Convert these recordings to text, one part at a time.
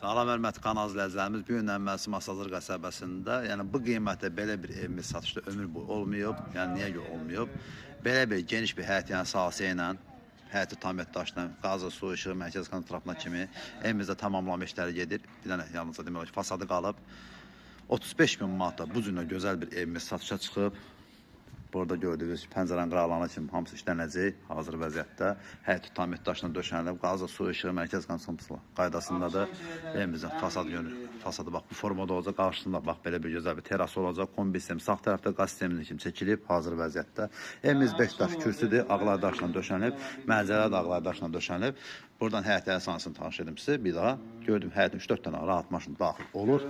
Salam hörmətli kanal izləyicilərimiz, bu gündən Məsim Asazır qəsəbəsində, yəni bu qiymətə belə bir evimiz satışda ömür boyu olmayıb. Yəni niyə görə olmayıb? Belə bir geniş bir həyət yəni sahəsi ilə həyəti tam et daşla, qazı, su, işığı, mərkəz kontrapına kimi evimizdə tamamlama işləri gedir. Bir dənə yalnızca demək olar ki, fasadı qalıb. 35 bin manata bu cürlə gözəl bir evimiz satışa çıxıb. Burada gördüyünüz pəncərənin qıraqlarına kimi hamısı işlənəcək hazır vəziyyətdə. Həyəti tam et daşla döşənilib, qazı, su, işığı, mərkəz konsumpsiya qaydasındadır. Evimizin fasad yönü, fasadı bax bu formada olacaq. Qarşısında bax belə bir gözəl bir teras olacaq. Kombi sistemi sağ tərəfdə qaz sisteminin kimi çəkilib hazır vəziyyətdə. Evimiz 5 daş kürsüdür, ağlar daşla döşənilib, mənzərə də ağlar daşla döşənilib. Buradan həyətə əsansını tanış edim sizə bir daha. Gördüm həyətin 3-4 dənə rahat maşın daxil olur.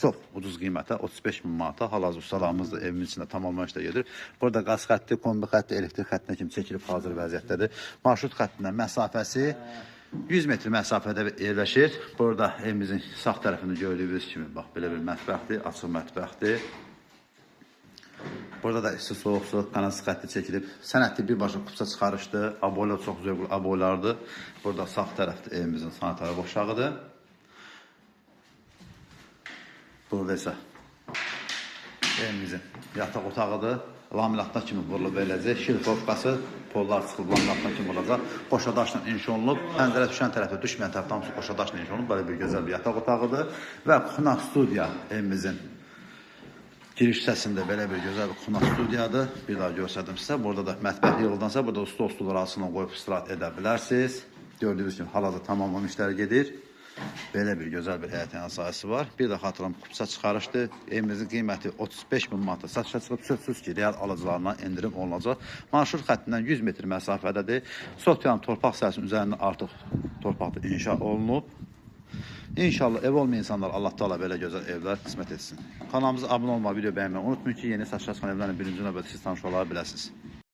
Çox ucuz qiymətə 35 min manata hal-hazır ustalarımız da evin içində tamamlamaq işlə gedir. Burada qaz xətti, kombi xətti, elektrik xəttinə kimi çəkilib hazır vəziyyətdədir. Marşrut xəttindən məsafəsi 100 metr məsafədə yerləşir. Burada evimizin sağ tərəfində gördüyünüz kimi bax belə bir mətbəxdir, açıq mətbəxdir. Burada da isti soğuk su kanası xətti çəkilib. Sənətli birbaşa kupsa çıxarışdı. Aboylar çox zövqlü aboylardır. Burada sağ tərəfdə evimizin sanitar boşağıdır. Burada isə evimizin yataq otağıdır. Laminatda kimi vurulub veriləcək. Şilfovkası, pollar çıxıb laminatda kimi vurulacaq. Qoşa daşla inşa olunub. Pəncərə düşən tərəfdə, düşməyən tərəfdə hamısı qoşa daşla inşa olunub. Belə bir gözəl bir yataq otağıdır. Və qonaq studiya evimizin giriş hissəsində belə bir gözəl bir qonaq studiyadır. Bir daha göstərdim sizə. Burada da mətbəx yığıldansa, burada stol stullar arasından qoyub istirahət edə bilərsiniz. Gördüyünüz kimi hal-hazırda tamamlanma işləri gedir. Belə bir gözəl bir həyət yana sahəsi var. Bir də xatırlam kupsa çıxarışdı. Evimizin qiyməti 35 min manata satışa çıxıb sözsüz ki, real alıcılarına endirim olunacaq. Marşrut xəttindən 100 metr məsafədədir. Sot yan torpaq sahəsinin üzərində artıq torpaqda inşa olunub. İnşallah ev olmayan insanlar Allah Taala belə gözəl evlər qismət etsin. Kanalımıza abunə olmağı, video bəyənməyi unutmayın ki, yeni satışa çıxan evlərin birinci növbədə siz tanış ola.